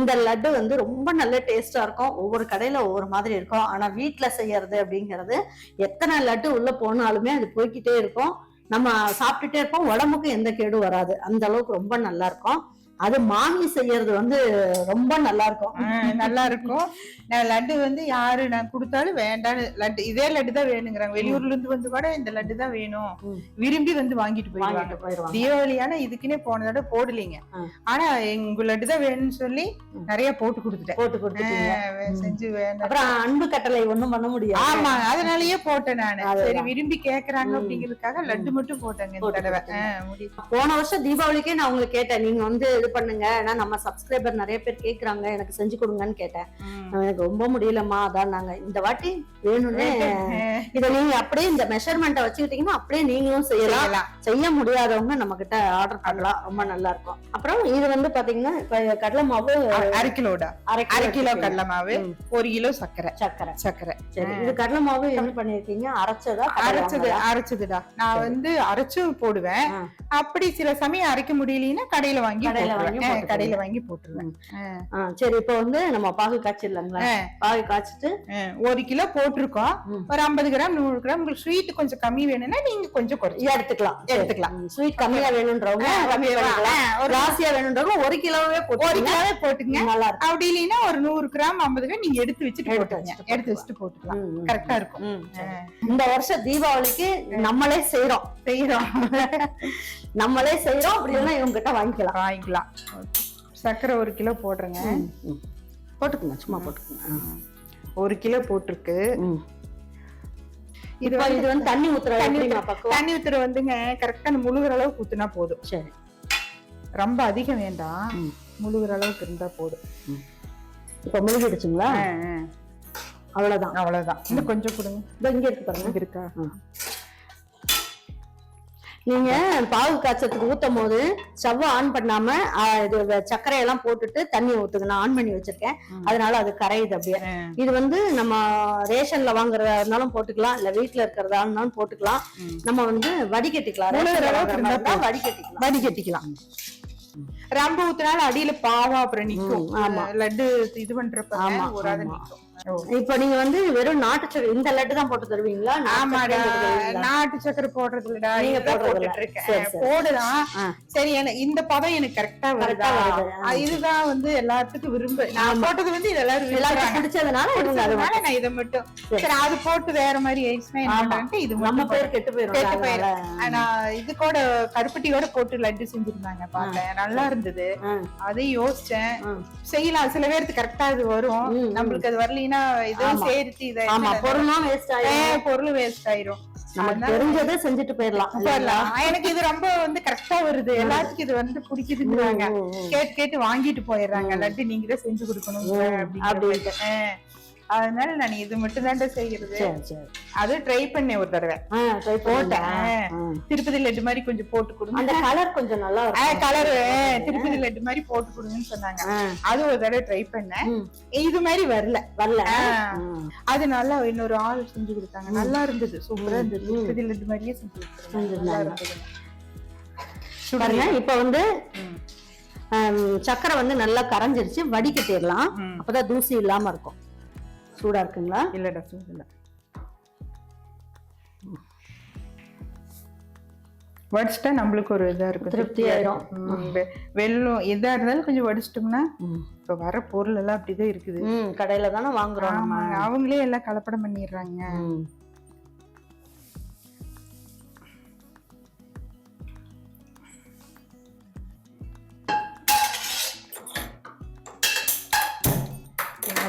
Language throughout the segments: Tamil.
இந்த லட்டு வந்து ரொம்ப நல்ல டேஸ்டா இருக்கும். ஒவ்வொரு கடையில ஒவ்வொரு மாதிரி இருக்கும். ஆனா வீட்டுல செய்யறது அப்படிங்கிறது எத்தனை லட்டு உள்ள போனாலுமே அது போய்க்கிட்டே இருக்கும். நம்ம சாப்பிட்டுட்டே இருப்போம். உடம்புக்கு எந்த கேடும் வராது. அந்த அளவுக்கு ரொம்ப நல்லா இருக்கும். அது மாமி செய்யறது வந்து ரொம்ப நல்லா இருக்கும் நல்லா இருக்கும் நான் லட்டு வந்து யாரு நான் கொடுத்தாலும் வேண்டான்னு லட்டு இதே லட்டு தான் வேணுங்கிறாங்க. வெளியூர்ல இருந்து வந்து கூட இந்த லட்டு தான் வேணும். விரும்பி வந்து வாங்கிட்டு போயிடுவாங்க. தீபாவளியான இதுக்குன்னே போன தடவை போடலீங்க. ஆனா எங்க லட்டு தான் வேணும்னு சொல்லி. நிறைய போட்டு கொடுத்துட்டேன். போட்டு வே- செஞ்சு வேணும் அப்புறம் அன்பு கட்டளை ஒண்ணும் பண்ண முடியாது. ஆமா அதனாலயே போட்டேன் நானு. சரி விரும்பி கேக்குறாங்க. அப்படிங்கிறதுக்காக லட்டு மட்டும் போட்டேங்க இந்த தடவை. போன வருஷம் தீபாவளிக்கே நான் உங்களுக்கு கேட்டேன். நீங்க வந்து பண்ணுங்க. ஏன்னா நம்ம சப்ஸ்கிரைபர் நிறைய பேர் கேக்குறாங்க. எனக்கு செஞ்சு கொடுங்கன்னு கேட்டேன். எனக்கு ரொம்ப முடியலம்மா அதான் நாங்க இந்த வாட்டி வேணும்னே இத நீங்க அப்படியே இந்த மெஷர்மெண்ட்டை வச்சுக்கிட்டீங்கன்னா அப்படியே நீங்களும் செய்யலாம். செய்ய முடியாதவங்க நம்ம கிட்ட ஆர்டர் பண்ணலாம். ரொம்ப நல்லா இருக்கும். அப்புறம் இது வந்து பாத்தீங்கன்னா இப்ப கடலை மாவு அரை கிலோடா? அரை கிலோ. கடலை மாவு. ஒரு கிலோ சர்க்கரை. சக்கரை சர்க்கரை. சரி. இது கடலை மாவு என்ன பண்ணிருக்கீங்க? அரைச்சதா? அரைச்சது அரைச்சதுடா. நான். வந்து அரைச்சும் போடுவேன். அப்படி சில சமயம் அரைக்க முடியலன்னா கடையில வாங்கி கடையில. வாங்கி. கடையில வாங்கி போட்டுருவேன். சரி இப்போ வந்து நம்ம பாகு காய்ச்சிடலாங்களா. பாகு காய்ச்சிட்டு ஒரு கிலோ போட்டிருக்கோம். ஒரு ஐம்பது கிராம் நூறு கிராம் உங்களுக்கு ஸ்வீட் கொஞ்சம் கம்மி வேணும்னா நீங்க கொஞ்சம் குறைச்சு எடுத்துக்கலாம். எடுத்துக்கலாம். ஸ்வீட் கம்மியா வேணும்ன்றவங்க ஒரு ராசியா வேணும்ன்றவங்க ஒரு கிலோவே ஒரு போட்டு கிலோவே போட்டுங்க நல்லா இருக்கும். அப்படி இல்லைன்னா ஒரு நூறு கிராம் ஐம்பது கிராம் நீங்க எடுத்து வச்சுட்டு வச்சுட்டு எடுத்து வச்சுட்டு போட்டுக்கலாம். கரெக்டா இருக்கும். இந்த வருஷம் தீபாவளிக்கு நம்மளே செய்யறோம் செய்யறோம் நம்மளே செய்யறோம் அப்படி இல்லைன்னா இவங்க கிட்ட வாங்கிக்கலாம். வாங்கிக்கலாம். சர்க்கரை ஒரு கிலோ போடுறேங்க. போட்டுக்குங்க சும்மா போட்டுக்குங்க. ஒரு கிலோ போட்டிருக்கு. இது இது வந்து தண்ணி ஊத்துற தண்ணி ஊத்துற வந்துங்க கரெக்டா முழுகிற அளவுக்கு ஊத்துனா போதும். சரி. ரொம்ப அதிகம் வேண்டாம். முழுகிற அளவுக்கு இருந்தா போதும். இப்போ முழுகிடுச்சுங்களா. அவ்வளவுதான். அவ்வளவுதான். இன்னும் கொஞ்சம் கொடுங்க. இங்க இருக்கு பாருங்க. இருக்கா? நீங்க பாகு காய்ச்சத்துக்கு ஊத்தும் போது ஸ்டவ் ஆன் பண்ணாம இது சர்க்கரையெல்லாம் போட்டுட்டு தண்ணி ஊத்துங்க நான் ஆன் பண்ணி வச்சிருக்கேன். அதனால அது கரையுது அப்படியே. இது வந்து நம்ம ரேஷன்ல வாங்குறதா இருந்தாலும் போட்டுக்கலாம் இல்ல வீட்ல இருக்கிறதா இருந்தாலும் போட்டுக்கலாம். நம்ம வந்து வடிகட்டிக்கலாம் வடிகட்டிக்கலாம் வடிகட்டிக்கலாம் ரொம்ப ஊத்துனாலும் அடியில பாவம் அப்புறம் நிக்கும் ஆமா. லட்டு இது பண்றப்ப ஆமா, ஒரு அது. நிக்கும். இப்போ நீங்க வந்து வெறும் நாட்டு சக்கரை இந்த லட்டு தான் போட்டு தருவீங்களா ஆமாடா? நாட்டு சக்கரை போடுறது இல்லடா நீங்க. போட்டுட்டு இருக்கேன். போடுதான். சரி எனக்கு இந்த பதம் எனக்கு கரெக்டா வருதா இதுதான் வந்து எல்லாத்துக்கும் விரும்ப நான். போட்டது வந்து இது எல்லாரும் விரும்புறாங்க பிடிச்சதுனால நான் இதை மட்டும் சரி. அது போட்டு வேற மாதிரி ஆயிடுச்சுன்னா இது நம்ம பேர் கெட்டு போயிரும் கெட்டு. அதனால. நான் இது கூட கருப்பட்டியோட போட்டு லட்டு செஞ்சிருந்தாங்க பார்த்தேன் நல்லா இருந்தது. அதையும் யோசிச்சேன். செய்யலாம் சில பேருக்கு கரெக்டா இது வரும். நம்மளுக்கு அது வரலைன்னா இதுவும். சேர்த்து இதை ஆமா பொருளும் வேஸ்ட் ஆயிடும் ஏ, பொருள் வேஸ்ட் ஆயிரும். நமக்கு தெரிஞ்சதை செஞ்சுட்டு போயிடலாம். போயிடலாம். எனக்கு இது ரொம்ப வந்து கரெக்டா வருது. எல்லாத்துக்கும் இது வந்து பிடிக்குதுங்கிறாங்க. கேட்டு கேட்டு வாங்கிட்டு போயிடுறாங்க. லட்டு நீங்க தான் செஞ்சு கொடுக்கணும் அப்படின்ட்டு. அதனால நான் இது மட்டும் தான் செய்யறது. அது ட்ரை பண்ணேன் ஒரு தடவை. போட்டேன். திருப்பதி லட்டு மாதிரி கொஞ்சம் போட்டு கொடுங்க. அந்த கலர் கொஞ்சம் நல்லா கலர் திருப்பதி லட்டு மாதிரி போட்டு கொடுங்கன்னு சொன்னாங்க. அது ஒரு தடவை ட்ரை பண்ணேன். இது மாதிரி வரல. வரல. அது நல்லா இன்னொரு ஆள் செஞ்சு கொடுத்தாங்க. நல்லா இருந்தது. சூப்பரா இருந்தது. திருப்பதி லட்டு மாதிரியே செஞ்சு கொடுத்தாங்க. இப்ப வந்து சக்கரை வந்து நல்லா கரைஞ்சிருச்சு. வடிகட்டிடலாம். அப்பதான் தூசி இல்லாம இருக்கும். சூடா இருக்குங்களா? இல்லடா சூடு இல்ல. வடிச்சிட்டா நம்மளுக்கு ஒரு இதா இருக்கும். திருப்தி ஆயிரும். ம், வெ- வெல்லம் எதா இருந்தாலும் கொஞ்சம் வடிச்சிட்டோம்னா. இப்ப வர பொருள் எல்லாம் அப்படிதான் இருக்குது. கடையில தானே வாங்குறோம் அவங்களே எல்லாம் கலப்படம் பண்ணிடுறாங்க.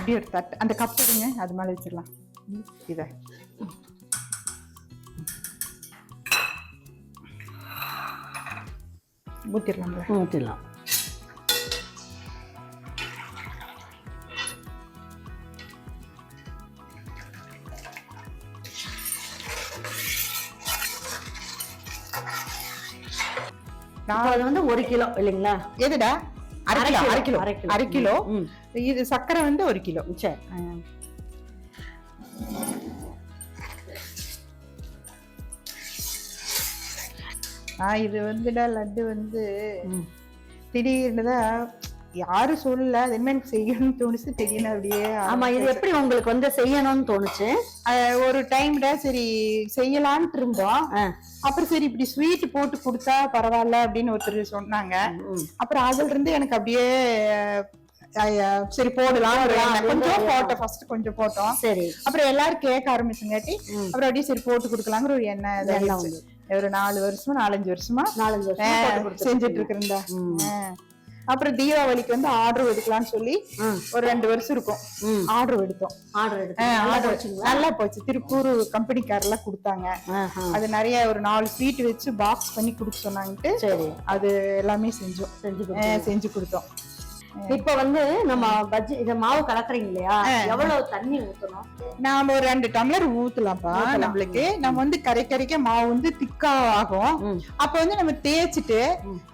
அப்படியே ஒரு தட்டு. அந்த கப் எடுங்க அது மேல வச்சிடலாம். இத. ஊத்திடலாம்ல ஊத்திடலாம். இப்போ அது வந்து ஒரு கிலோ இல்லைங்களா? எதுடா? அரை கிலோ அரை கிலோ அரை கிலோ. இது சர்க்கரை வந்து ஒரு கிலோ சரி இது வந்துடா லட்டு வந்து. திடீர்னு தான் யாரும் சொல்லல அது என்ன எனக்கு செய்யணும்னு தோணுச்சு திடீர்னு அப்படியே ஆமா இது எப்படி உங்களுக்கு வந்து செய்யணும்னு தோணுச்சு ஒரு டைம்ல சரி செய்யலான்ட்டு இருந்தோம். அப்புறம் சரி இப்படி ஸ்வீட் போட்டு கொடுத்தா பரவாயில்ல அப்படின்னு ஒருத்தர் சொன்னாங்க. அப்புறம் அதுல இருந்து எனக்கு அப்படியே சரி போடலாம். கொஞ்சம் போட்டோம் ஃபர்ஸ்ட் கொஞ்சம் போட்டோம் சரி அப்புறம் எல்லாரும் கேட்க ஆரம்பிச்சுங்காட்டி. அப்புறம் அப்படியே சரி போட்டு கொடுக்கலாங்கிற ஒரு இதாயிடுச்சு. ஒரு நாலு வருஷமா நாலஞ்சு வருஷமா நாலஞ்சு வருஷம். செஞ்சுட்டு இருக்கிறேன்டா ம். அப்புறம் தீபாவளிக்கு வந்து ஆர்டர் எடுக்கலாம்னு சொல்லி. ஒரு ரெண்டு வருஷம் இருக்கும். ஆர்டர் எடுத்தோம். ஆர்டர் நல்லா போச்சு. திருப்பூர் கம்பெனிக்காரெல்லாம் கொடுத்தாங்க. அது நிறைய ஒரு நாலு ஸ்வீட் வச்சு பாக்ஸ் பண்ணி கொடுக்க சொன்னாங்கட்டு அது எல்லாமே செஞ்சோம். செஞ்சு கொடுத்தோம். இப்ப வந்து நம்ம பஜ்ஜி இத மாவு கலக்குறீங்க இல்லையா? எவ்வளவு தண்ணி ஊத்தணும்? நாம ஒரு ரெண்டு டம்ளர் ஊத்தலாம்ப்பா ஊத்தலாம். நம்மளுக்கு. நம்ம வந்து கரை கரைக்க மாவு வந்து திக்கா ஆகும். அப்ப வந்து நம்ம தேய்ச்சிட்டு.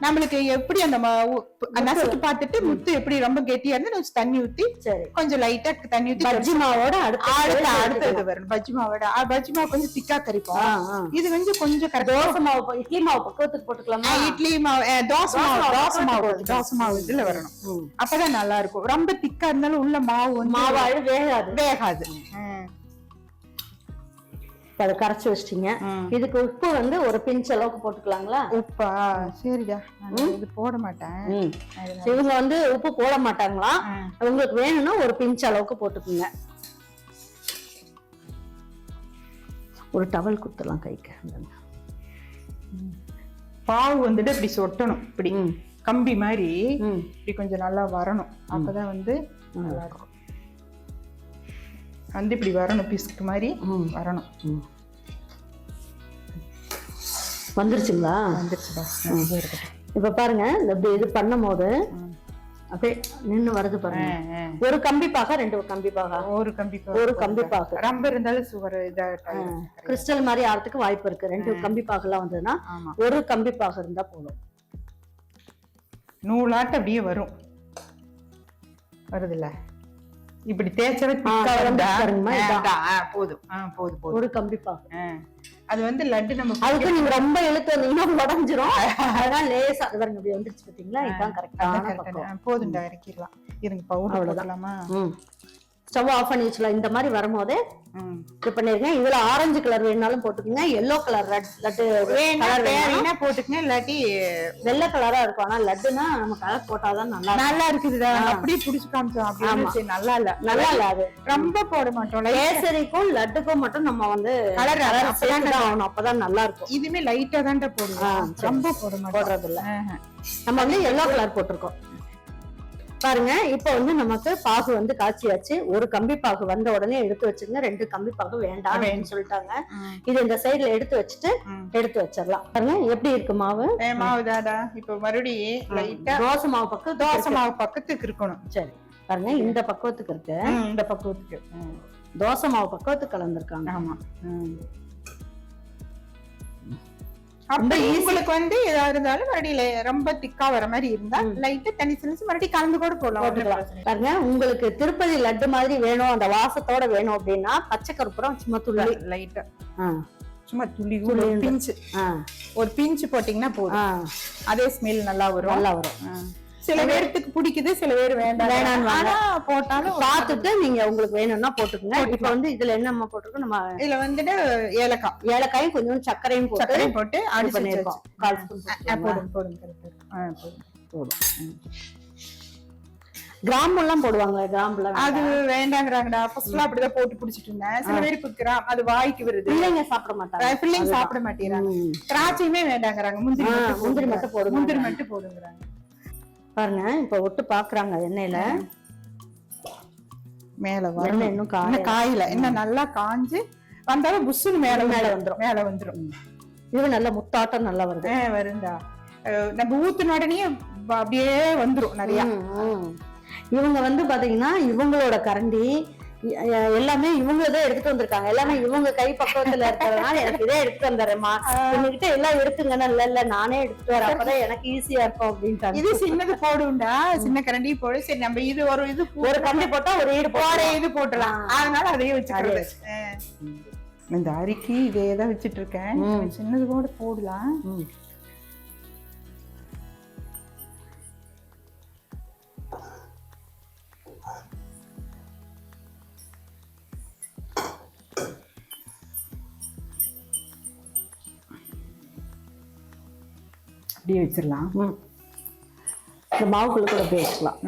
நம்மளுக்கு எப்படி அந்த மாவு நசுக்கு பார்த்துட்டு முத்து எப்படி ரொம்ப கெட்டியா இருந்து தண்ணி ஊத்தி கொஞ்சம் லைட்டா தண்ணி ஊத்தி பஜ்ஜி மாவோட அடுத்து அடுத்த அடுத்தது வரும். பஜ்ஜி மாவோட. பஜ்ஜி மாவு கொஞ்சம் திக்கா ஆ. இது வந்து கொஞ்சம் தோசை மாவு இட்லி மாவு பக்குவத்துக்கு போட்டுக்கலாமா? இட்லி மாவு. தோசை மாவு தோசை மாவு. தோசை மாவு இதுல வரணும். அப்பதான் நல்லா இருக்கும் ரொம்ப திக்கா இருந்தாலும் உள்ள மாவு வந்து மாவு அழு வேகாது. வேகாது அதை கரைச்சு வச்சிட்டீங்க. இதுக்கு உப்பு வந்து ஒரு பிஞ்ச் அளவுக்கு போட்டுக்கலாங்களா? உப்பா? சரிடா. இது போட மாட்டேன். இவங்க வந்து உப்பு போட மாட்டாங்களாம் ஆ. உங்களுக்கு வேணும்னா ஒரு பிஞ்ச் அளவுக்கு போட்டுக்குங்க. ஒரு டவல் குத்தலாம் கைக்கு. பாவு வந்துட்டு இப்படி சொட்டணும். இப்படி. கம்பி மாதிரி. இப்படி கொஞ்சம் நல்லா வரணும். அப்பதான் வந்து நல்லா இருக்கும். வந்து இப்படி வரணும் பிஸ்க் மாதிரி. வரணும். வந்துருச்சுங்களா? இருக்கட்டும். இப்ப பாருங்க இப்படி இது பண்ணும் போது. அப்படியே நின்னு வருது பாருங்க. ஒரு கம்பி பாகா ரெண்டு கம்பி பாகா? ஒரு கம்பி ஒரு கம்பி பாகு. ரொம்ப இருந்தாலும் சுகர் இதா கிறிஸ்டல் மாதிரி ஆறதுக்கு வாய்ப்பு இருக்கு. ரெண்டு கம்பி பாகெல்லாம் வந்ததுன்னா ஒரு கம்பி பாகு இருந்தா போதும். நூலாட்ட அப்படியே வரும். வருதுல்ல? இப்படி தேய்ச்சவே போதும். போதும் போதும். ஒரு கம்பி. அது வந்து லட்டு நம்ம அதுக்கு நீங்க ரொம்ப இழுத்து வந்தீங்கன்னா உடஞ்சிரும். அதனால லேசா அது பாருங்க இப்படி வந்துருச்சு பாத்தீங்களா? இதுதான் போதும்டா இறக்கிடலாம். இருங்க பவுடர் அவ்வளவுதான். ஸ்டவ் ஆஃப் பண்ணி வச்சுலாம் இந்த மாதிரி வரும்போதே. இது பண்ணிருக்கேன். இதுல ஆரஞ்சு கலர் வேணாலும் போட்டுக்கோங்க. எல்லோ கலர் லட்டு வேணா போட்டுக்கங்க. இல்லாட்டி வெள்ளை கலரா இருக்கும். ஆனா லட்டுனா நம்ம கலர் போட்டாதான் நல்லா. நல்லா இருக்குதுடா. ஆ. அப்படியே புடிச்சு காமிச்சோம் நல்லா இல்ல. நல்லா இல்ல அது. ரொம்ப போட மாட்டோம். கேசரிக்கும் லட்டுக்கும் மட்டும் நம்ம வந்து கலர் ஆகணும். அப்பதான் நல்லா இருக்கும். இதுமே லைட்டா போடுவோம். சரி. ரொம்ப போட மாட்டோம். போடுறது இல்ல. நம்ம வந்து எல்லோ கலர் போட்டிருக்கோம். பாருங்க இப்போ வந்து நமக்கு பாகு வந்து காய்ச்சியாச்சு. ஒரு கம்பி பாகு வந்த உடனே எடுத்து வச்சுங்க ரெண்டு கம்பி பாகு வேண்டாம் அப்படின்னு சொல்லிட்டாங்க. இது இந்த சைடுல எடுத்து வச்சுட்டு. எடுத்து வச்சிடலாம். பாருங்க எப்படி இருக்கு மாவு? ஏ, மாவுதாடா இப்ப மறுபடியும் தோசை மாவு பக்கம் தோசை மாவு பக்கத்துக்கு இருக்கணும். சரி. பாருங்க இந்த பக்குவத்துக்கு இருக்கு. இந்த பக்குவத்துக்கு. தோசை மாவு பக்குவத்துக்கு கலந்துருக்காங்க. ஆமா. அப்ப உங்களுக்கு வந்து எதா இருந்தாலும் மறுபடியும் ரொம்ப திக்கா வர மாதிரி இருந்தா லைட்டா தண்ணி தெளிச்சு மறுபடியும் கலந்து கூட போடலாம். பாருங்க உங்களுக்கு திருப்பதி லட்டு மாதிரி வேணும் அந்த வாசத்தோட வேணும் அப்படின்னா பச்சை கற்பூரம் சும்மா துள்ளி. லைட்டா சும்மா துளி துளி ஒரு. பிஞ்சு. ஒரு பிஞ்சு போட்டீங்கன்னா போதும். அதே ஸ்மெல் நல்லா வரும். நல்லா வரும். சில பேர்த்துக்கு பிடிக்குது சில பேர் வேண்டாம். வேணான்னுவாங்க. ஆனா போட்டாலும் பார்த்துட்டு நீங்க உங்களுக்கு வேணும்னா போட்டுக்கோங்க. இப்ப வந்து இதுல என்னம்மா போட்டிருக்கோம்? நம்ம இதுல வந்துட்டு ஏலக்காய். ஏலக்காயும் கொஞ்சம் சர்க்கரையும் போட்டு சர்க்கரை போட்டு அடிச்சு பண்ணிருக்கோம் கால் ஸ்பூன் ஆ, போடுங்க போடுங்க correct ஆ. ஆ, போடுங்க. போதும். கிராம்பு எல்லாம் போடுவாங்க கிராம்புல அது வேண்டாங்கிறாங்கடா. ஃபர்ஸ்ட்லாம் அப்படிதான் போட்டு பிடிச்சிட்டு இருந்தேன். சில பேர் குடுக்குறான் அது வாய்க்கு வருது. பிள்ளைங்க சாப்பிட மாட்டாங்க. பிள்ளைங்க சாப்பிட மாட்டேங்கிறாங்க. திராட்சையுமே வேண்டாங்கிறாங்க. முந்திரி முந்திரி. மட்டும் போடுங்க. முந்திரி மட்டும் போடுங்கிறாங்க. பாருங்க இப்ப ஒட்டு பாக்குறாங்க எண்ணெயில. மேல வரணும். இன்னும் காய காயில. இன்னும் நல்லா காஞ்சு வந்தாலும் புஷ்ஷுன்னு மேல மேல. வந்துரும். மேல வந்துரும். இது நல்ல முத்தாட்டம் நல்லா வருது. அஹ் நம்ம ஊத்துன உடனே அப்படியே வந்துரும் நிறைய. இவங்க வந்து பாத்தீங்கன்னா இவங்களோட கரண்டி எல்லாமே இவங்க தான் எடுத்துட்டு வந்திருக்காங்க. எல்லாமே இவங்க கை பக்குவத்துல இருக்கிறதுனால எனக்கு இதே எடுத்துட்டு வந்துடுறேம்மா. உங்ககிட்ட எல்லாம் எடுத்துங்கன்னா இல்ல இல்ல நானே எடுத்துட்டு வரேன். அப்பதான் எனக்கு ஈஸியா இருக்கும் அப்படின்ட்டாங்க. இது சின்னது போடுண்டா. சின்ன கரண்டி போடு. சரி நம்ம இது ஒரு இது ஒரு கம்பி போட்டா ஒரு ஈடு போற இது போட்டலாம். அதனால அதையே ஆ. இந்த அரிக்கி இதே தான் வச்சிட்டு இருக்கேன். சின்னது கூட போடலாம். இப்படியே வச்சிடலாம் இந்த மாவுக்குள்ள கூட அப்படியே வச்சுக்கலாம்.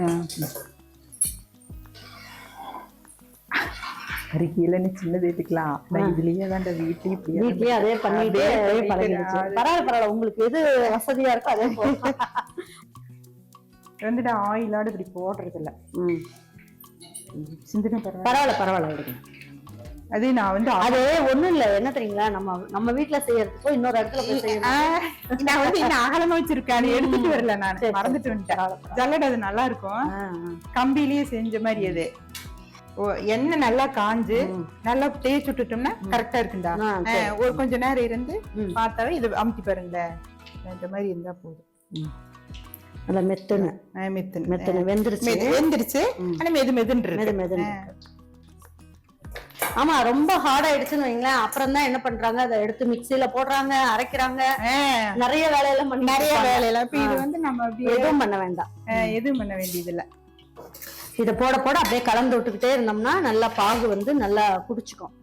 கறி கீழே சின்னது ஏத்துக்கலாம் நான் இதுலயே தான் வீட்லயும் இப்படியே வீட்லயே அதே பண்ணிட்டு பழகிடுச்சு. அது- பரவாயில்ல பரவாயில்ல. உங்களுக்கு எது வசதியா இருக்கோ அதே ஆயிலோட இப்படி போடுறது இல்ல சிந்தின பரவாயில்ல. பரவாயில்ல அது நான் வந்து அது ஒண்ணும் இல்ல. என்ன தெரியுங்களா? நம்ம நம்ம வீட்ல செய்யறதுக்கோ இன்னொரு இடத்துல போய் ஆஹ், நான் வந்து இன்னும் அகலமா வச்சிருக்கேன் அதை எடுத்துட்டு வரல நான். மறந்துட்டு வந்துட்டேன். ஜல்லடை அது நல்லா இருக்கும். ஆ, கம்பியிலேயே செஞ்ச மாதிரி அது. எண்ணெய் நல்லா காஞ்சு. நல்லா தேய்ச்சி விட்டுட்டோம்னா கரெக்டா இருக்குண்டா ஒரு கொஞ்ச நேரம் இருந்து. பார்த்தாவே இது அமுத்தி பாருங்களேன் இந்த மாதிரி இருந்தா போதும். நல்லா மெத்துன்னு மெத்துன்னு. மெத்துன்னு வெந்துருச்சு. வெந்துருச்சு. ஆனா மெது மெதுன்னு. மெது மெதுன்னு. ஆமா ரொம்ப ஹார்ட் ஆயிடுச்சுன்னு வைங்களேன். அப்புறம் தான் என்ன பண்றாங்க? அதை எடுத்து மிக்ஸில போடுறாங்க அரைக்கிறாங்க. நிறைய வேலையெல்லாம் பண்ணி நிறைய. வேலையெல்லாம் இப்ப இது வந்து நம்ம எதுவும் பண்ண வேண்டாம். எதுவும் பண்ண வேண்டியது இல்ல இதை போட போட அப்படியே கலந்து விட்டுக்கிட்டே இருந்தோம்னா நல்லா பாகு வந்து நல்லா குடிச்சுக்கும்.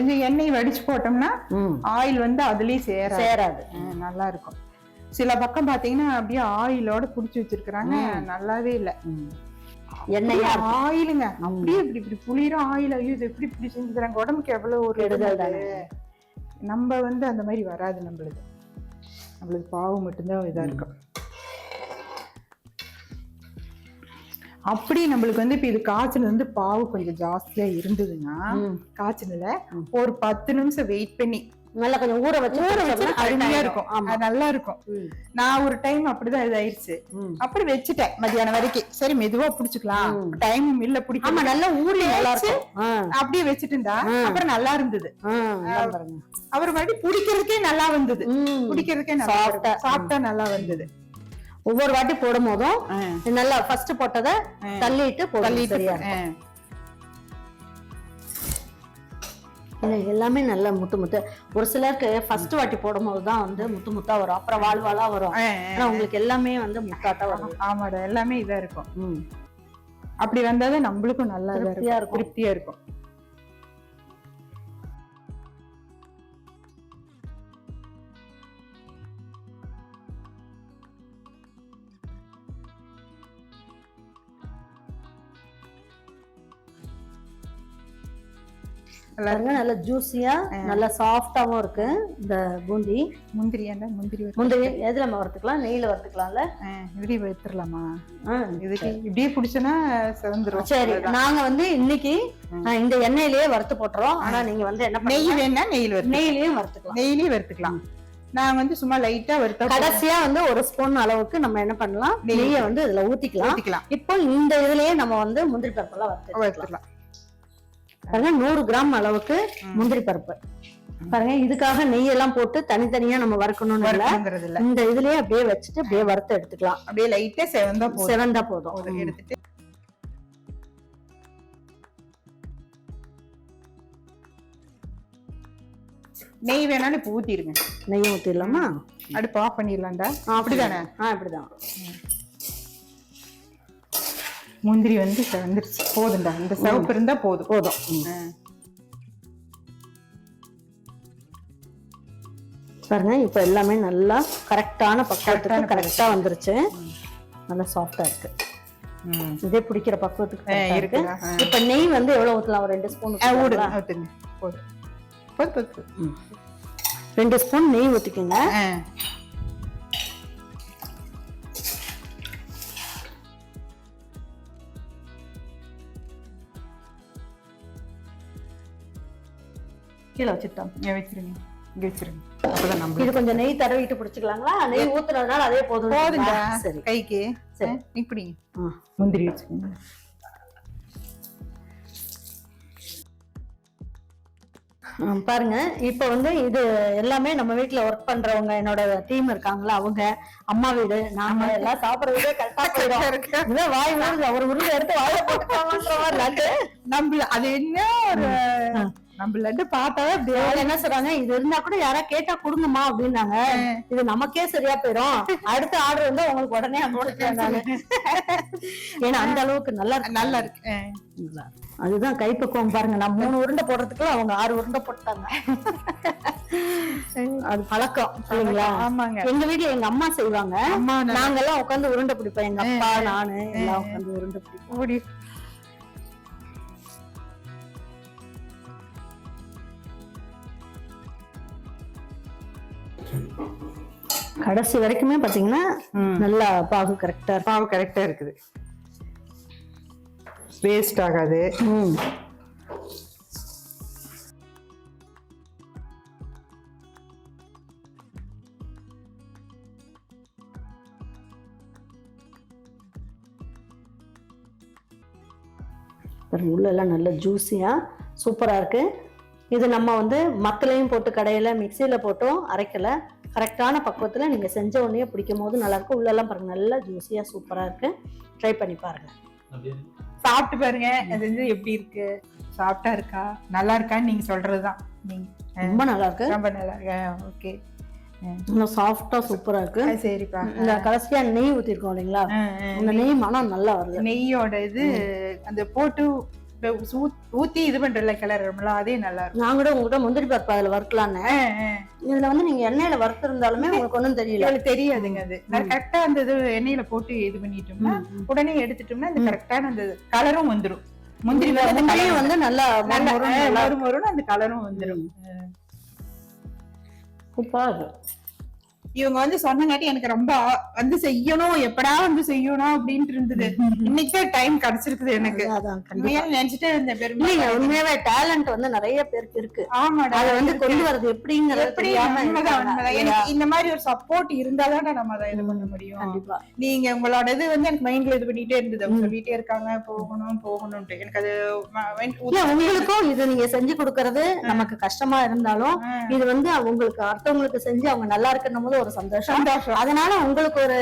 கொஞ்சம் எண்ணெய் வடிச்சு போட்டோம்னா ஆயில் வந்து அதுலயே சேர சேராது. நல்லா இருக்கும் சில பக்கம் பாத்தீங்கன்னா அப்படியே ஆயிலோட புடிச்சு வச்சிருக்கிறாங்க. நல்லாவே இல்ல. எண்ணெயா ஆயிலுங்க அப்படியே இப்படி இப்படி புளியிற ஆயில் ஐயோ இது எப்படி இப்படி செஞ்சுக்கிறாங்க? உடம்புக்கு எவ்வளவு ஒரு இது. தானே. நம்ம வந்து அந்த மாதிரி வராது நம்மளுது நம்மளுது பாவு மட்டும்தான் இதா இருக்கும். அப்படி நம்மளுக்கு வந்து இப்ப இது காய்ச்சல் வந்து பாவு கொஞ்சம் ஜாஸ்தியா இருந்ததுன்னா. காய்ச்சல ஒரு பத்து நிமிஷம் வெயிட் பண்ணி நல்லா கொஞ்சம் ஊற வச்சு ஊற வச்சு அருமையா இருக்கும். நல்லா இருக்கும். நான் ஒரு டைம் அப்படிதான் இதாயிருச்சு. அப்படி வச்சுட்டேன் மத்தியானம் வரைக்கும். சரி மெதுவா புடிச்சுக்கலாம் டைமும் இல்ல ஆமா பிடிக்கும் நல்லா ஊறி நல்லா இருக்கும். அப்படியே வச்சுட்டு இருந்தா. அப்புறம் நல்லா இருந்தது. அவர் மறுபடியும் பிடிக்கிறதுக்கே நல்லா வந்தது. பிடிக்கிறதுக்கே நல்லா. சாப்பிட்டா நல்லா வந்தது. ஒவ்வொரு வாட்டி போடும் போதும் நல்லா ஃபர்ஸ்ட் போட்டதை தள்ளிட்டு தள்ளிட்டு. இல்ல எல்லாமே நல்ல முத்து முத்து. ஒரு சிலருக்கு ஃபர்ஸ்ட் வாட்டி போடும் போதுதான் வந்து முத்து முத்தா வரும். அப்புறம் வாழ் வாழா வரும் ஆனா உங்களுக்கு எல்லாமே வந்து முத்தாட்டா வரும். ஆமாடா எல்லாமே இதா இருக்கும். அப்படி வந்தாதான் நம்மளுக்கும் நல்லா இருக்கும். திருப்தியா இருக்கும். பாருங்க நல்ல ஜூஸியா நல்ல சாஃப்டாவும் இருக்கு. இந்த பூந்தி. முந்திரி முந்திரி முந்திரி எதுல வறுத்துக்கலாம்? நெய்ல வறுத்துக்கலாம்ல? இப்படி வைத்துடலாமா ஆ, இதுக்கு இப்படியே பிடிச்சனா செவந்துரும். சரி நாங்க வந்து இன்னைக்கு இந்த எண்ணெயிலேயே வறுத்து போட்டுறோம். ஆனா நீங்க வந்து என்ன நெய் வேணா நெய்யில் வறுத்து நெய்லயும் வறுத்துக்கலாம். நெய்லயே வறுத்துக்கலாம். நான் வந்து சும்மா லைட்டா வறுத்தா. கடைசியா வந்து ஒரு ஸ்பூன் அளவுக்கு நம்ம என்ன பண்ணலாம்? நெய். நெய்யை வந்து இதுல ஊத்திக்கலாம். ஊத்திக்கலாம். இப்போ இந்த இதுலயே நம்ம வந்து முந்திரி பருப்பெல்லாம் வறுத்து வறுத்துக்கலாம் பாருங்க நூறு கிராம் அளவுக்கு முந்திரி பருப்பு. பாருங்க இதுக்காக நெய் எல்லாம் போட்டு தனித்தனியா நம்ம வறுக்கணும்னு இல்ல. இந்த இதுலயே அப்படியே வச்சுட்டு அப்படியே வறுத்து எடுத்துக்கலாம். அப்படியே லைட்டா செவந்தா போதும். செவந்தா போதும். எடுத்துட்டு. நெய் வேணாலும் இப்ப ஊத்திடுங்க நெய் ஊத்திடலாமா? அடுப்பு ஆஃப் பண்ணிடலாம்டா. அப்படிதானே? ஆ இப்படிதான் முந்திரி வந்து செவந்துருச்சு போதும்டா இந்த சிவப்பு இருந்தா போதும். போதும். பாருங்க இப்ப எல்லாமே நல்லா கரெக்டான Correct-ஆன கரெக்டா வந்துருச்சு. நல்லா சாஃப்டா இருக்கு. இதே பிடிக்கிற பக்குவத்துக்கு இருக்கு. இப்ப நெய் வந்து எவ்வளவு ஊத்தலாம்? ஒரு ரெண்டு ஸ்பூன் போதும். ரெண்டு ஸ்பூன் நெய் ஊத்திக்கோங்க. கீழே வச்சுட்டோம். வச்சிருங்க. இங்க வச்சிருங்க. அப்பதான் நம்ம இது கொஞ்சம் நெய் தடவிட்டு பிடிச்சிக்கலாங்களா? நெய் ஊத்துறதுனால அதே போதும். போதுண்டா சரி. கைக்கு. சரி. இப்படி. முந்திரி வச்சுக்கோங்க. பாருங்க. இப்ப வந்து இது எல்லாமே நம்ம வீட்ல ஒர்க் பண்றவங்க என்னோட டீம் இருக்காங்களா அவங்க அம்மா வீடு நாம எல்லாம் சாப்பிடுற வீடே கரெக்டா போயிடும். வாய் ஊறுது அவர் உருளை எடுத்து வாயில போட்டுக்காமன்ற மாதிரி லட்டு நம்ம அது என்ன ஒரு நம்ம லட்டு பார்த்தாவே என்ன சொல்றாங்க? இது இருந்தா கூட யாரா கேட்டா கொடுங்கம்மா அப்படின்னாங்க. இது நமக்கே சரியா போயிடும் அடுத்த ஆர்டர் வந்து உங்களுக்கு உடனே அனுப்பிச்சிட்டேன் நானு. ஏன்னா அந்த அளவுக்கு நல்லா நல்லா இருக்கு. அதுதான் கைப்பக்குவம் பாருங்க. நான் மூணு உருண்டை போடுறதுக்குள்ள அவங்க ஆறு உருண்டை போட்டாங்க. அது பழக்கம் இல்லைங்களா ஆமாங்க. எங்க வீட்ல எங்க அம்மா செய்வாங்க. நாங்க எல்லாம் உட்காந்து உருண்டை பிடிப்போம். எங்க அப்பா நானு எல்லாம் உட்காந்து உருண்டை பிடிப்போம். கடைசி வரைக்குமே பாத்தீங்கன்னா நல்லா பாகு கரெக்டா இருக்கும் மாவு கரெக்டா இருக்குது. வேஸ்ட் ஆகாது. ம். பாருங்க, உள்ள எல்லாம் நல்ல ஜூஸியா சூப்பரா இருக்கு. இது நம்ம வந்து மத்தலையும் போட்டு கடையில மிக்சியில போட்டும் அரைக்கல. கரெக்டான பக்குவத்துல நீங்க செஞ்ச உடனே பிடிக்கும் போது நல்லா இருக்கு உள்ள எல்லாம் பாருங்க நல்லா ஜூஸியா சூப்பரா இருக்கு. ட்ரை பண்ணி பாருங்க. சாப்பிட்டு பாருங்க. அது வந்து எப்படி இருக்கு? சாப்பிட்டா இருக்கா? நல்லா இருக்கான்னு நீங்க சொல்றதுதான். நீங்க ரொம்ப நல்லா இருக்கு. ரொம்ப நல்லா இருக்கு. ஓகே நல்லா சாஃப்டா சூப்பரா இருக்கு. சரிப்பா. இந்த கடைசியா நெய் ஊத்திருக்கோம் இல்லைங்களா. அந்த நெய். மனம் நல்லா வருது. நெய்யோட இது அந்த போட்டு இந்த ஊத்தி இது பண்றல கிளறோம்ல அதே நல்லா இருக்கும் நான் கூட உங்ககிட்ட முந்திரி பருப்பு அதுல வறுக்கலான்னு. இதுல வந்து நீங்க எண்ணெயில வறுத்து இருந்தாலுமே உங்களுக்கு ஒண்ணும் தெரியல. எனக்கு தெரியாதுங்க அது. நான் கரெக்டா அந்த இது எண்ணெயில போட்டு இது பண்ணிட்டோம்னா உடனே எடுத்துட்டோம்னா அந்த கரெக்டான அந்த கலரும் வந்துரும். முந்திரி முந்திரியும் வந்து நல்லா நல்ல மொறுன்னு அந்த கலரும் வந்துரும். சூப்பரா இருக்கு இவங்க வந்து சொன்னங்காட்டி எனக்கு ரொம்ப வந்து செய்யணும் எப்படா வந்து செய்யணும் அப்படின்ட்டு இருந்தது. இன்னைக்கு டைம் கிடைச்சிருக்குது எனக்கு. நினைச்சிட்டே இருந்தேன் பெருமை. உண்மையாவே டேலண்ட் வந்து நிறைய பேருக்கு இருக்கு. ஆமாடா அதை வந்து கொண்டு வரது எப்படிங்கறது எப்படி? எனக்கு இந்த மாதிரி ஒரு சப்போர்ட் இருந்தாதான் நம்ம அதை இது பண்ண முடியும். நீங்க உங்களோட இது வந்து எனக்கு மைண்ட்ல இது பண்ணிட்டே இருந்தது. அவங்க சொல்லிட்டே இருக்காங்க போகணும் போகணும்ட்டு. எனக்கு அது உங்களுக்கும் இது நீங்க செஞ்சு கொடுக்கறது நமக்கு கஷ்டமா இருந்தாலும். இது வந்து உங்களுக்கு அடுத்தவங்களுக்கு செஞ்சு அவங்க நல்லா இருக்குன்னும் போது ஒரு சந்தோஷம். அதனால உங்களுக்கு ஒரு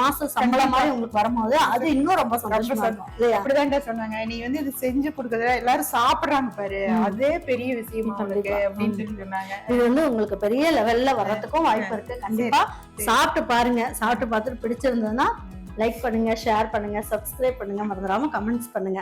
மாச சம்பளம் மாதிரி உங்களுக்கு வரும்போது அது இன்னும் ரொம்ப சந்தோஷமா இருக்கும் அப்படிதான்டா சொன்னாங்க. நீ வந்து இது செஞ்சு கொடுக்கறத எல்லாரும் சாப்பிடுறாங்க பாரு. அதே பெரிய விஷயமா இருக்கு. அப்படின்னு சொன்னாங்க. இது வந்து உங்களுக்கு பெரிய லெவல்ல வர்றதுக்கும் வாய்ப்பு இருக்கு. கண்டிப்பா சாப்பிட்டு பாருங்க. சாப்பிட்டு பார்த்துட்டு பிடிச்சிருந்ததுன்னா லைக் பண்ணுங்க ஷேர் பண்ணுங்க சப்ஸ்கிரைப் பண்ணுங்க. மறந்துடாம கமெண்ட்ஸ் பண்ணுங்க.